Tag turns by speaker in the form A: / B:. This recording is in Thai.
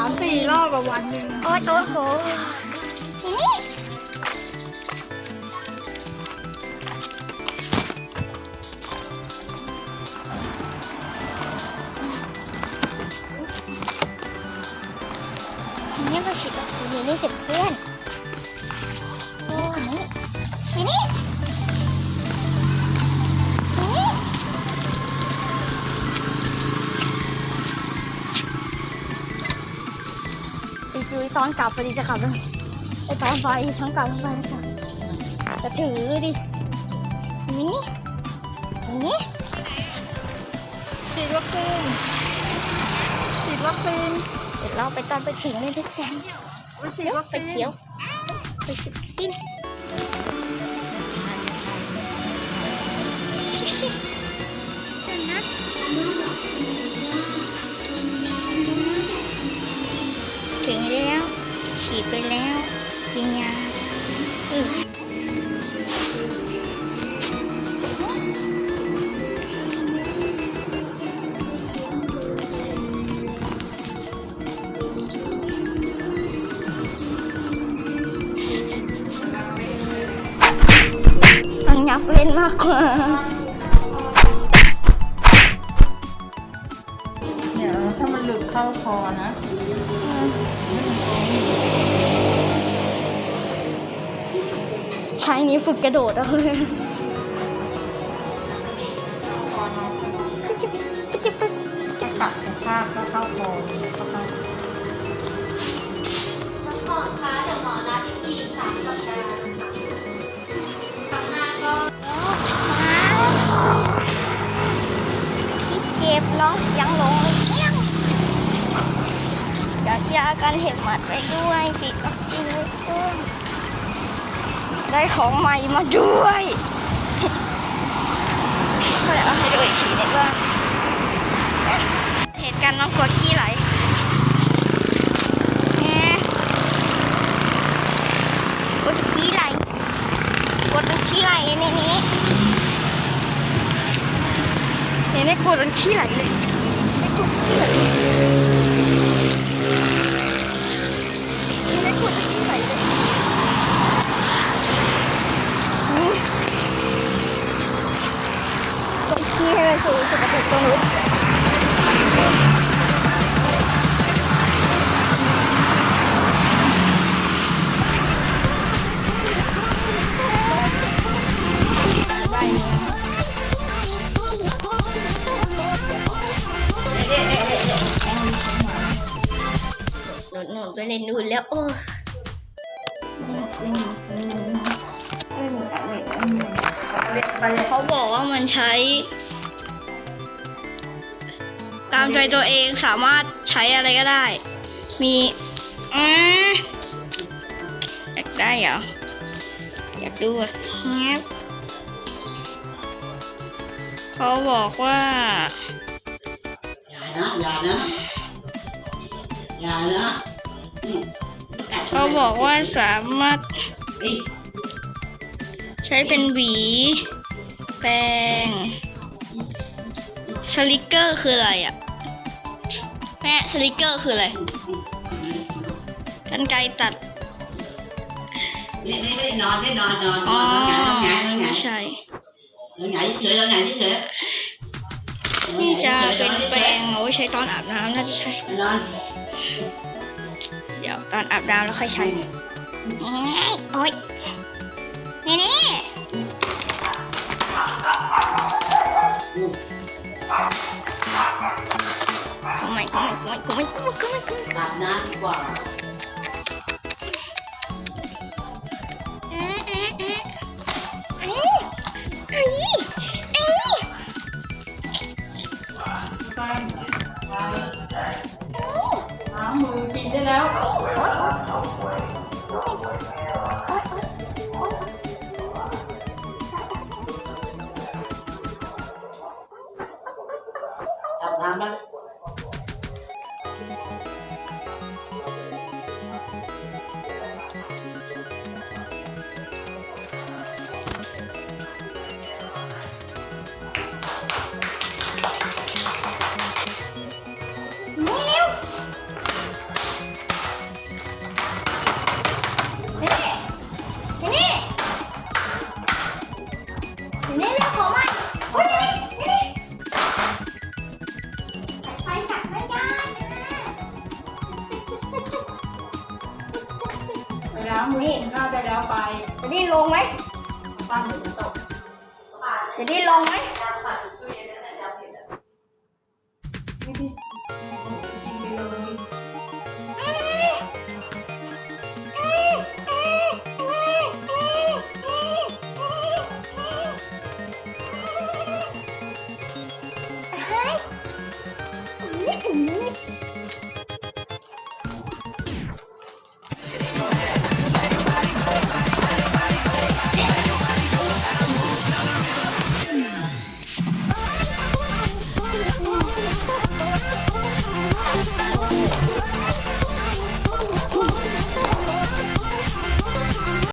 A: ามสี่รอบอวันหนึ่งโอ้โหโอ้โหนี่เราฉีดกับสีนี่เจ็บเพื่อน ตอนกลับพอดีจะกลับแล้วไอตอนไปทั้งกลับทั้งไปทั้งกลับจะถือดินี่นี่
B: ฉีดวัคซีนฉีดวัคซีน
A: เดี๋ยวเราไปตอนไปถึงเลยทุกคน
B: ไปฉีดวัค
A: ไป
B: ซีน
A: เขียวไปฉีดวัคซีน ดไปแล้วกินยาอืมต้องอยากเล่นมากกว่า
B: เนี่ยถ้ามันหลุดเข้าคอนะ
A: ใช้นี้ฝึกกระโดดเอาเลย
B: คอน้อง
A: ก็จะก็จะไป
B: ถ้าตัดกระชากก็เข้าคอเข้าไป
A: เก็บร้องเสียงลงเลยเสียงจัดยากันเห็บหมัดไปด้วยฉีดวัคซีนไปด้วย ได้ของใหม่มาด้วยเมื่อไหร่เอาให้ดูอีกทีนึงว่าเหตุการณ์น้องกลัวขี้ไหลแหมกดขี้ไหลกดเป็นขี้ไหลในนี้เนี่ยในกดมันขี้ไหลเลยในกดขี้ไหล นู้นได้เนี่ยหนุนหนุนไปเล่นนู่นแล้วโอ้ไม่มีอะไร
B: ไปเลย
A: เขาบอกว่ามันใช้ ตามใจตัวเองสามารถใช้อะไรก็ได้ มีอืมอยากได้เหรอ อยากดูอะแงบเขาบอกว่า
C: อย่านะอย่านะอย่านะอืม
A: เขาบอกว่าสามารถ
C: เอ้ย
A: ใช้เป็นหวี แปรงสลิกเกอร์คืออะไรอะ แม่สลิกเกอร์คืออะไรกันไกรตัด
C: ไม่ไม่ไม่นอนไม่นอนนอนน
A: อ๋
C: อ
A: อน
C: นอนหงายนอนหงาย
A: ไม่ใช่
C: นอนหงายเฉยนอนหงายเฉย
A: นี่จะเป็นแปรงเอาไว้ใช้ตอนอาบน้ำน่าจะใช่
C: นอน
A: เดี๋ยวตอนอาบน้ำแล้วค่อยใช้โอ๊ยนี่นี่
C: อาบน้ำดีกว่า
B: ล้างมือกินได้แล้ว
C: นี่ แล้ว
B: มือนข้าวได้แล้วไป
A: จะดิ้นลงไหม
B: ป้าหนูตก
A: จะดิ้นลงไหม
B: ไม่ได้กินไปเลย
A: เฮ้ย